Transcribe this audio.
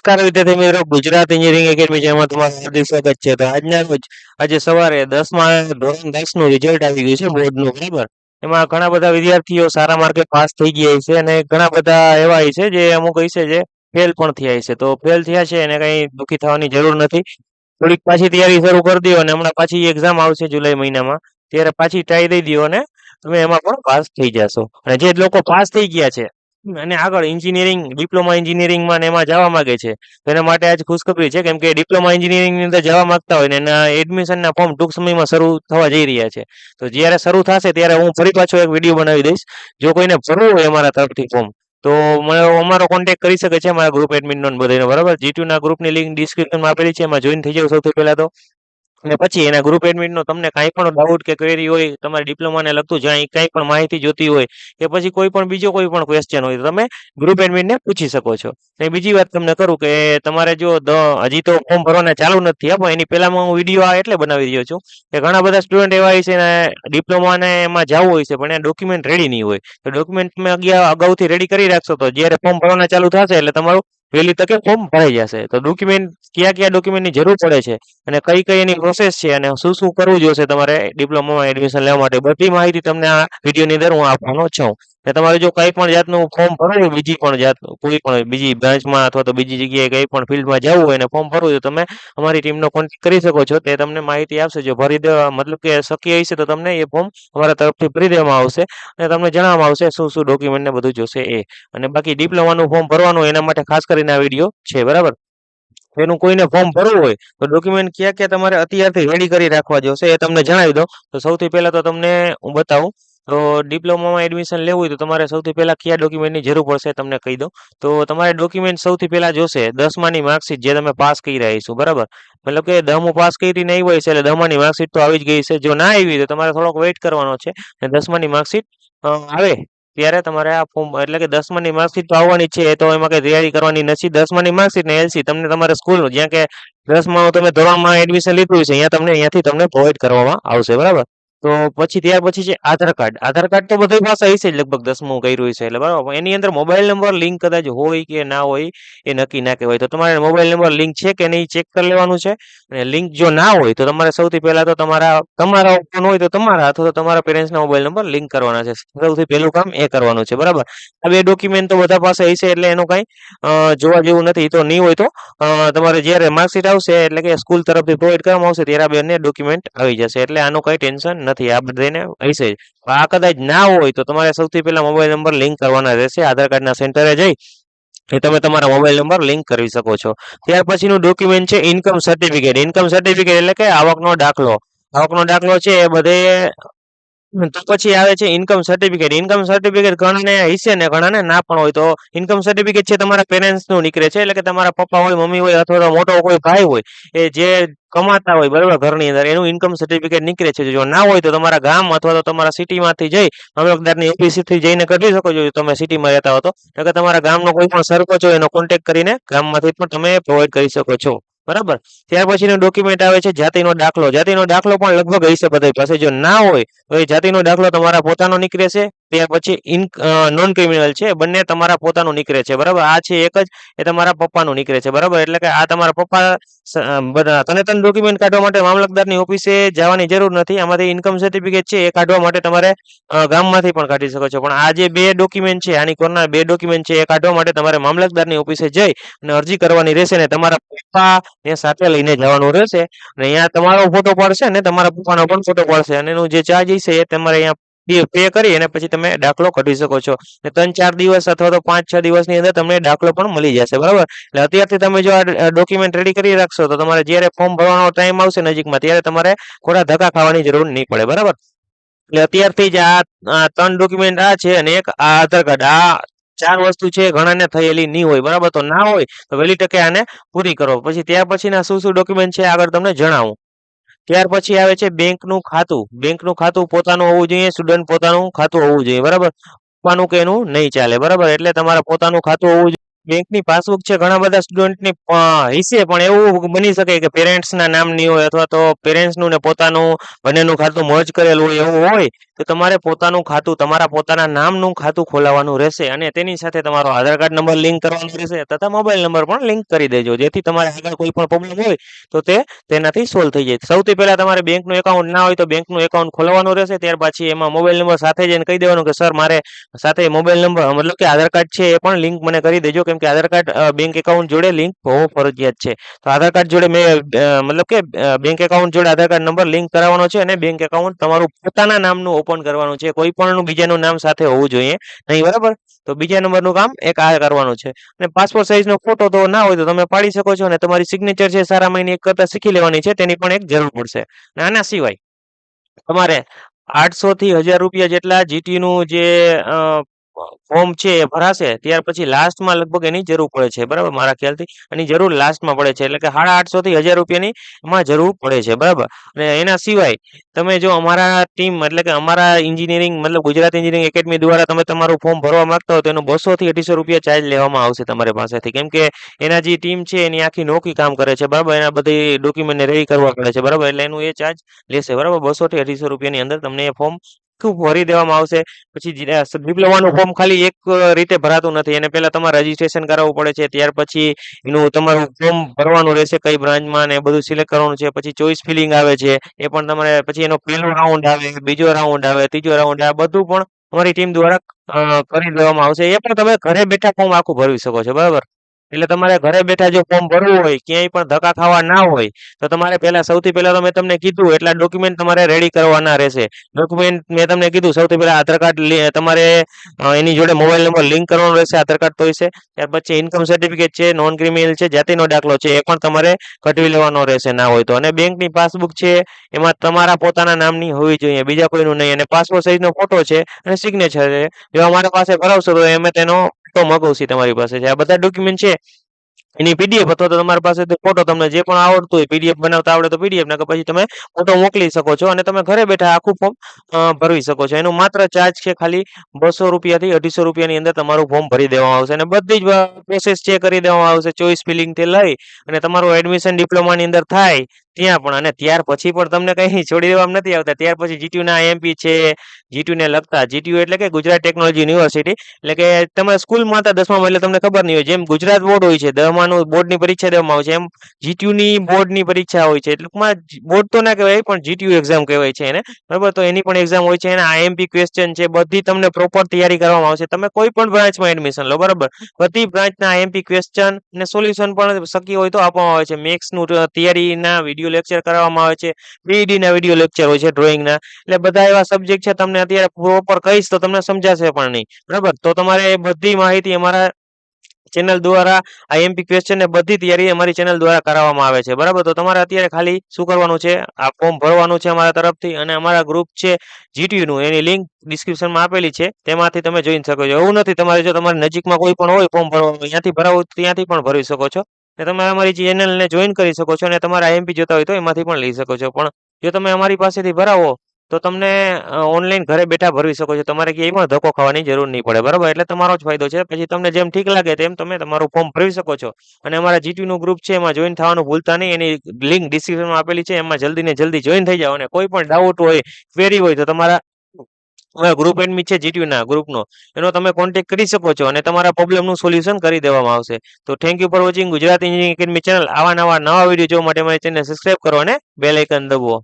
નમસ્કાર વિદ્યાર્થી મિત્રો, ગુજરાત એન્જિનિયરિંગ એકેડમી જેમાં તમારું હાર્દિક સ્વાગત છે. તો આજના રોજ, આજે સવારે દસમાં ધોરણ દસનું રિઝલ્ટ આવી ગયું છે બોર્ડનું બરાબર? એમાં ઘણા બધા વિદ્યાર્થીઓ સારા માર્કે પાસ થઈ ગયા છે અને ઘણા બધા એવા છે જે અમુક છે જે ફેલ પણ થયા છે. તો ફેલ થયા છે એને કઈ દુઃખી થવાની જરૂર નથી. થોડીક પાછી તૈયારી શરૂ કરી દો અને હમણાં પાછી એક્ઝામ આવશે જુલાઈ મહિનામાં. ત્યારે પાછી ટ્રાય દઈ દો અને તમે એમાં પણ પાસ થઈ જશો. અને જે લોકો પાસ થઈ ગયા છે અને આગળ એન્જિનિયરિંગ ડિપ્લોમા એન્જિનિયરિંગમાં ને એમાં જવા માગે છે. તો એના માટે આજ ખુશખબરી છે, કેમ કે ડિપ્લોમા એન્જિનિયરિંગની અંદર જવા માંગતા હોય ને એના એડમિશનના ફોર્મ ટૂંક સમયમાં શરૂ થવા જઈ રહ્યા છે. તો જ્યારે શરૂ થશે ત્યારે હું ફરી પાછો એક વીડિયો બનાવી દઈશ, જો કોઈને ભરવું હોય અમારા તરફથી ફોર્મ તો મને અમારો કોન્ટેક્ટ કરી શકે છે મારા ગ્રુપ એડમિનનો બધાને બરાબર? જીટુ ના ગ્રુપની લિંક ડિસ્ક્રિપ્શનમાં આપેલી છે, એમાં જોઈન થઈ જાવ સૌથી પહેલાં તો. અને પછી એના ગ્રુપ એડમિટનો તમને કાંઈ પણ ડાઉટ કે ક્વેરી હોય, તમારે ડિપ્લોમાને લગતું જ્યાં કાંઈ પણ માહિતી જોતી હોય, કે પછી કોઈ પણ બીજો કોઈ પણ ક્વેશ્ચન હોય, તો તમે ગ્રુપ એડમિટને પૂછી શકો છો. અને બીજી વાત તમને કરું કે તમારે જો હજી તો ફોર્મ ભરવાના ચાલુ નથી પણ એની પહેલામાં હું વીડિયો આ એટલે બનાવી રહ્યો છું, કે ઘણા બધા સ્ટુડન્ટ એવા હોય છે ને ડિપ્લોમાને એમાં જવું હોય છે, પણ એ ડોક્યુમેન્ટ રેડી નહીં હોય. તો ડોક્યુમેન્ટ તમે અગિયાર, અગાઉથી રેડી કરી રાખશો તો જ્યારે ફોર્મ ભરવાના ચાલુ થશે એટલે તમારું વહેલી તકે ફોર્મ ભરાઈ જશે. તો ડોક્યુમેન્ટ કયા કયા ડોક્યુમેન્ટની જરૂર પડે છે અને કઈ કઈ એની પ્રોસેસ છે અને શું શું કરવું જોઈશે તમારે ડિપ્લોમામાં એડમિશન લેવા માટે. બધી માહિતી તમને આ વિડીયોની અંદર હું આપવાનો છું. ને તમારે જો કઈ પણ જાતનું ફોર્મ ભરવું બીજી પણ જાતનું કોઈ પણ બીજી બ્રાન્ચમાં અથવા તો બીજી જગ્યાએ કઈ પણ ફિલ્ડમાં જવું હોય અને ફોર્મ ભરવું તો તમે અમારી ટીમનો કોન્ટેક્ટ કરી શકો છો. તે તમને માહિતી આપશે. જો ભરી દેવા, મતલબ કે શક્ય હશે તો તમને એ ફોર્મ અમારા તરફથી ભરી દેવામાં આવશે અને તમને જણાવવામાં આવશે શું શું ડોક્યુમેન્ટ ને બધું જોશે એ. અને બાકી ડિપ્લોમાનું ફોર્મ ભરવાનું એના માટે ખાસ કરીને આ વીડિયો છે, બરાબર? એનું કોઈને ફોર્મ ભરવું હોય તો ડોક્યુમેન્ટ ક્યાં ક્યાં તમારે અત્યારથી રેડી કરી રાખવા જોશે એ તમને જણાવી દઉં. તો સૌથી પહેલા તો તમને હું બતાવું. તો ડિપ્લોમામાં એડમિશન લેવું હોય તો તમારે સૌથી પહેલાં કયા ડોક્યુમેન્ટની જરૂર પડશે તમને કહી દઉં. તો તમારે ડોક્યુમેન્ટ સૌથી પહેલાં જોશે દસમાની માર્કશીટ જે તમે પાસ કરી રહ્યા છો, બરાબર? મતલબ કે દમું પાસ કરી નહીં હોય છે એટલે દમાની માર્કશીટ તો આવી જ ગઈ છે જો ના આવી તો તમારે થોડોક વેઇટ કરવાનો છે અને દસમાની માર્કશીટ આવે ત્યારે તમારે આ ફોર્મ એટલે કે દસમાની માર્કશીટ તો આવવાની છે તો એમાં કંઈ તૈયારી કરવાની નથી. દસમાની માર્કશીટ ને એલસી તમને તમારે સ્કૂલ જ્યાં કે દસમાનું તમે ધોરણમાં એડમિશન લીધું છે અહીંયા તમને અહીંયાથી તમને પ્રોવાઈડ કરવામાં આવશે, બરાબર? તો પછી ત્યાર પછી છે આધાર કાર્ડ. આધાર કાર્ડ તો બધી પાસે હશે લગભગ દસમું કર્યું છે, એટલે બરાબર. એની અંદર મોબાઈલ નંબર, લિંક કદાચ હોય કે ના હોય, એ નક્કી ના કહેવાય. તો તમારે મોબાઈલ નંબર, લિંક છે કે નહીં ચેક કરી લેવાનું છે. અને લિંક જો ના હોય, તો તમારે સૌથી પહેલા તો તમારા તમારા ફોન હોય તો તમારા, અથવા તો તમારા પેરેન્ટ્સના મોબાઈલ નંબર લિંક કરવાના છે. સૌથી પહેલું કામ એ કરવાનું છે, બરાબર? આ બે ડોક્યુમેન્ટ તો બધા પાસે હશે, એટલે એનું કાંઈ જોવા જેવું નથી. તો નહીં હોય તો તમારે જ્યારે માર્કશીટ આવશે, એટલે કે સ્કૂલ તરફથી પ્રોવાઈડ કરવામાં આવશે, ત્યારે આ બંને ડોક્યુમેન્ટ આવી જશે. એટલે આનું કંઈ ટેન્શન નથી. આ બધાને હશે. આ કદાચ ના હોય તો તમારે સૌથી પહેલા મોબાઈલ નંબર લિંક કરવાના રહેશે. આધાર કાર્ડના સેન્ટરે જઈ એ તમે તમારા મોબાઈલ નંબર લિંક કરી શકો છો. ત્યાર પછીનું ડોક્યુમેન્ટ છે ઇન્કમ સર્ટિફિકેટ. ઇન્કમ સર્ટિફિકેટ એટલે કે આવકનો દાખલો. આવકનો દાખલો છે એ બધે તો પછી આવે છે ઇન્કમ સર્ટિફિકેટ ઇન્કમ સર્ટિફિકેટ ઘણાને હશે ને ઘણાને ના પણ હોય. તો ઇન્કમ સર્ટિફિકેટ છે તમારા પેરેન્ટ્સનું નીકળે છે. એટલે કે તમારા પપ્પા હોય, મમ્મી હોય અથવા તો મોટો કોઈ ભાઈ હોય, એ જે કમાતા હોય બરાબર ઘરની અંદર, એનું ઇન્કમ સર્ટિફિકેટ નીકળે છે. જો ના હોય તો તમારા ગામ અથવા તો તમારા સિટીમાંથી જઈ મામલતદારની ઓફિસથી જઈને કરી શકો છો. તમે સિટીમાં રહેતા હો તો. કે તમારા ગામનો કોઈ પણ સરપંચ હોય એનો કોન્ટેક્ટ કરીને ગામમાંથી પણ તમે પ્રોવાઈડ કરી શકો છો. બરાબર? ત્યાર પછીનો ડોક્યુમેન્ટ આવે છે જાતિનો દાખલો. જાતિનો દાખલો પણ લગભગ હશે બધા પાસે. જો ના હોય તો એ જાતિનો દાખલો તમારા પોતાનો નીકળે છે. ત્યાર પછી ઇન નોન ક્રિમિનલ છે બંને તમારા પોતાનું નીકળે છે, બરાબર? આ છે એક જ, એ તમારા પપ્પાનું નીકળે છે, બરાબર? એટલે કે આ તમારા પપ્પા બધા તને તને ડોક્યુમેન્ટ કાઢવા માટે મામલતદારની ઓફિસે જવાની જરૂર નથી, આમાંથી ઇન્કમ સર્ટિફિકેટ છે, એ કાઢવા માટે તમારે ગામમાંથી પણ કાઢી શકો છો. પણ આ જે બે ડોક્યુમેન્ટ છે, આની કોરના બે ડોક્યુમેન્ટ છે, એ કાઢવા માટે તમારે મામલતદારની ઓફિસે જઈ અને અરજી કરવાની રહેશે ને તમારા પપ્પા ને સાથે લઈને જવાનું રહેશે. અને અહીંયા તમારો ફોટો પડશે ને તમારા પપ્પાનો પણ ફોટો પડશે. અને એનું જે ચાર્જ છે, એ તમારે અહીંયા પે પે કરી અને પછી તમે દાખલો કાઢી શકો છો. ત્રણ ચાર દિવસ અથવા તો પાંચ છ દિવસની અંદર તમને દાખલો પણ મળી જશે, બરાબર? એટલે અત્યારથી તમે જો આ ડોક્યુમેન્ટ રેડી કરી રાખશો તો તમારે જ્યારે ફોર્મ ભરવાનો ટાઈમ આવશે નજીકમાં ત્યારે તમારે ખોટા ધક્કા ખાવાની જરૂર નહીં પડે, બરાબર? એટલે અત્યારથી જ આ ત્રણ ડોક્યુમેન્ટ આ છે અને એક આધાર કાર્ડ. આ ચાર વસ્તુ છે ઘણાને થયેલી નહીં હોય, બરાબર? તો ના હોય તો વહેલી તકે આને પૂરી કરો. પછી ત્યાર પછીના શું શું ડોક્યુમેન્ટ છે આગળ તમને જણાવું. ત્યાર પછી આવે છે બેંકનું ખાતું. બેંકનું ખાતું પોતાનું હોવું જોઈએ સ્ટુડન્ટ પોતાનું ખાતું હોવું જોઈએ. બરાબર? પપ્પાનું કે એનું નહીં ચાલે. બરાબર? એટલે તમારે પોતાનું ખાતું હોવું બેંકની પાસબુક છે, ઘણા બધા સ્ટુડન્ટની હિસ્સે, પણ એવું બની શકે કે પેરેન્ટ્સના નામની હોય અથવા તો પેરેન્ટ્સનું ને પોતાનું, બંનેનું ખાતું મર્જ કરેલું હોય એવું હોય, તો તમારે પોતાનું ખાતું, તમારા પોતાના નામનું ખાતું ખોલાવવાનું રહેશે અને તેની સાથે તમારો આધાર કાર્ડ નંબર લિંક કરવાનો રહેશે તથા મોબાઈલ નંબર પણ લિંક કરી દેજો. જેથી તમારે આગળ કોઈ પણ પ્રોબ્લેમ હોય, તો તે તેનાથી સોલ્વ થઈ જાય. સૌથી પહેલાં તમારે બેંકનું એકાઉન્ટ ના હોય તો બેંકનું એકાઉન્ટ ખોલાવવાનું રહેશે, ત્યાર પછી એમાં મોબાઈલ નંબર સાથે જઈને કહી દેવાનું કે, સર, મારે સાથે મોબાઈલ નંબર, મતલબ કે આધાર કાર્ડ છે એ પણ લિંક મને કરી દેજો કેમ કે આધાર કાર્ડ બેંક એકાઉન્ટ જોડે લિંક હોવો ફરજિયાત છે. તો આધાર કાર્ડ જોડે મેં મતલબ કે બેંક એકાઉન્ટ જોડે આધાર કાર્ડ નંબર લિંક કરાવવાનો છે અને બેંક એકાઉન્ટ તમારું પોતાના નામનું ઓપન કરવાનું છે. કોઈ પણનું બીજાનું નામ સાથે હોવું જોઈએ નહીં, બરાબર? તો બીજા નંબરનું કામ એક આ કરવાનું છે. અને પાસપોર્ટ સાઇઝનો ફોટો તો ના હોય તો તમે પાડી શકો છો અને તમારી સિગ્નેચર છે સારા મહિને એક કરતા શીખી લેવાની છે, તેની પણ એક જરૂર પડશે. અને આના સિવાય તમારે આઠસો થી હજાર રૂપિયા જેટલા જીટીનું જે ફોર્મ છે એ ભરાશે, ત્યાર પછી લાસ્ટમાં લગભગ એની જરૂર પડે છે, બરાબર? મારા ખ્યાલથી એની જરૂર લાસ્ટમાં પડે છે, એટલે કે સાડા આઠસો થી હજાર રૂપિયાની એમાં જરૂર પડે છે, બરાબર? અને એના સિવાય તમે જો અમારા ટીમ, એટલે કે અમારા એન્જિનિયરિંગ મતલબ ગુજરાત એન્જિનિયરિંગ એકેડમી દ્વારા તમે તમારું ફોર્મ ભરવા માંગતા હો તો એનો બસો થી અઢીસો રૂપિયા ચાર્જ લેવામાં આવશે તમારી પાસેથી, કેમ કે એના જે ટીમ છે એની આખી નોકી કામ કરે છે, બરાબર? એના બધી ડોક્યુમેન્ટને રેડી કરવા પડે છે, બરાબર? એટલે એનું એ ચાર્જ લેશે, બરાબર? બસો થી અઢીસો રૂપિયાની અંદર તમને એ ફોર્મ ભરી દેવામાં આવશે. પછી આ ડિપ્લોમાનું ફોર્મ ખાલી એક રીતે ભરાતું નથી. એને પહેલા તમારે રજીસ્ટ્રેશન કરાવવું પડે છે, ત્યાર પછી એનું તમારું ફોર્મ ભરવાનું રહેશે, કઈ બ્રાન્ચમાં ને બધું સિલેક્ટ કરવાનું છે. પછી ચોઈસ ફિલિંગ આવે છે, એ પણ તમારે, પછી એનો પહેલો રાઉન્ડ આવે, બીજો રાઉન્ડ આવે, ત્રીજો રાઉન્ડ આવે બધું પણ અમારી ટીમ દ્વારા કરી દેવામાં આવશે. એ પણ તમે ઘરે બેઠા ફોર્મ આખું ભરવી શકો છો, બરાબર? એટલે તમારે ઘરે બેઠા જો ફોર્મ ભરવું હોય, ક્યાંય પણ ધક્કા ખાવા ના હોય, તો તમારે પહેલા સૌથી પહેલા તો મેં તમને કીધું, એટલા ડોક્યુમેન્ટ તમારે રેડી કરવાના રહેશે. ડોક્યુમેન્ટ મેં તમને કીધું, સૌથી પહેલા આધાર કાર્ડ તમારે એની જોડે મોબાઈલ નંબર લિંક કરવાનો રહેશે, આધાર કાર્ડ તો હશે. ત્યાર પછી ઇન્કમ સર્ટિફિકેટ છે નોન ક્રિમિનલ છે, જાતિનો દાખલો છે, એ પણ તમારે કઢવી લેવાનો રહેશે ના હોય તો. અને બેંકની પાસબુક છે, એમાં તમારા પોતાના નામની હોવી જોઈએ, બીજા કોઈનું નહીં. અને પાસપોર્ટ સાઇઝનો ફોટો છે અને સિગ્નેચર છે. જો અમારા પાસે ભરાવશો તો અમે તેનો ફોટો મગાવશી તમારી પાસે છે. આ બધા ડોક્યુમેન્ટ છે. એની પીડીએફ અથવા તો તમારી પાસે ફોટો તમને જે પણ આવડતું હોય પીડીએફ બનાવતા આવડે તો પીડીએફ ના પછી તમે ફોટો મોકલી શકો છો અને તમે ઘરે બેઠા આખું ફોર્મ ભરવી શકો છો. એનો માત્ર ચાર્જ છે ખાલી બસો રૂપિયાથી અઢીસો રૂપિયાની અંદર તમારું ફોર્મ ભરી દેવામાં આવશે અને બધી જ પ્રોસેસ છે કરી દેવામાં આવશે. ચોઈસ ફિલિંગથી લઈ અને તમારું એડમિશન ડિપ્લોમાની અંદર થાય ત્યાં પણ, અને ત્યાર પછી પણ તમને કંઈ છોડી દેવામાં નથી આવતા. ત્યાર પછી જીટીયુ ના એમપી છે જીટીયુ ને લગતા. જીટીયુ એટલે કે ગુજરાત ટેકનોલોજી યુનિવર્સિટી. એટલે કે તમે સ્કૂલમાં હતા દસમા એટલે તમને ખબર નહીં હોય. જેમ ગુજરાત બોર્ડ હોય છે, દસમાનું બોર્ડની પરીક્ષા દેવામાં આવે છે, એમ જીટીયુ ની બોર્ડની પરીક્ષા હોય છે. ટૂંકમાં બોર્ડ તો ના કહેવાય, પણ જીટીયુ એક્ઝામ કહેવાય છે એને. બરાબર? તો એની પણ એક્ઝામ હોય છે, એના આઈએમપી ક્વેશ્ચન છે, બધી તમને પ્રોપર તૈયારી કરવામાં આવશે. તમે કોઈ પણ બ્રાન્ચમાં એડમિશન લો, બરાબર? બધી બ્રાન્ચના આઈએમપી ક્વેશ્ચન અને સોલ્યુશન પણ શક્ય હોય તો આપવામાં આવે છે. મેક્સનું તૈયારીના વીડિયો લેક્ચર કરાવવામાં આવે છે. બીઈડી ના વીડિયો લેક્ચર હોય છે ડ્રોઈંગના એટલે બધા એવા સબ્જેક્ટ છે, તમને અત્યારે પ્રોપર કહીશ તો તમને સમજાશે પણ નહીં. બરાબર? તો તમારે બધી માહિતી અમારા ચેનલ દ્વારા આઈએમપી ક્વેશ્ચન ને બધી તૈયારી અમારી ચેનલ દ્વારા કરાવવામાં આવે છે. બરાબર? તો તમારે અત્યારે ખાલી શું કરવાનું છે? આ ફોર્મ ભરવાનું છે અમારા તરફથી અને અમારા ગ્રુપ છે જીટીયુ નું. એની લિંક ડિસ્ક્રિપ્શનમાં આપેલી છે. તેમાંથી તમે જોઈ શકો છો. એવું નથી તમારે જો તમારી નજીકમાં કોઈ પણ હોય ફોર્મ ભરવાનું ત્યાંથી ભરાવું, ત્યાંથી પણ ભરી શકો છો. ને તમે અમારી ચેનલને જોઈન કરી શકો છો અને તમારા એમપી જોતા હોય તો એમાંથી પણ લઈ શકો છો. પણ જો તમે અમારી પાસેથી ભરાવો, તો તમને ઓનલાઈન ઘરે બેઠા ભરવી શકો છો. તમારે ક્યાંય પણ ધક્કો ખાવાની જરૂર નહીં પડે. બરાબર? એટલે તમારો જ ફાયદો છે. પછી તમને જેમ ઠીક લાગે તેમ તમે તમારું ફોર્મ ભરી શકો છો. અને અમારા જીટીયુ નું ગ્રુપ છે, એમાં જોઈન થવાનું ભૂલતા નહીં. એની લિંક ડિસ્ક્રિપ્શનમાં આપેલી છે. એમાં જલ્દી ને જલ્દી જોઈન થઈ જાઓ. અને કોઈ પણ ડાઉટ હોય ક્વેરી હોય, તો તમારા ગ્રુપ એડમિટ છે જીટીયુના ગ્રુપનો એનો તમે કોન્ટેક્ટ કરી શકો છો અને તમારા પ્રોબ્લેમનું સોલ્યુશન કરી દેવામાં આવશે. તો thank you for watching Gujarat engineering academy channel આવા નવા નવા વીડિયો જોવા માટે મારી ચેનલ સબસ્ક્રાઇબ કરો અને બેલ આઇકન દબાવો.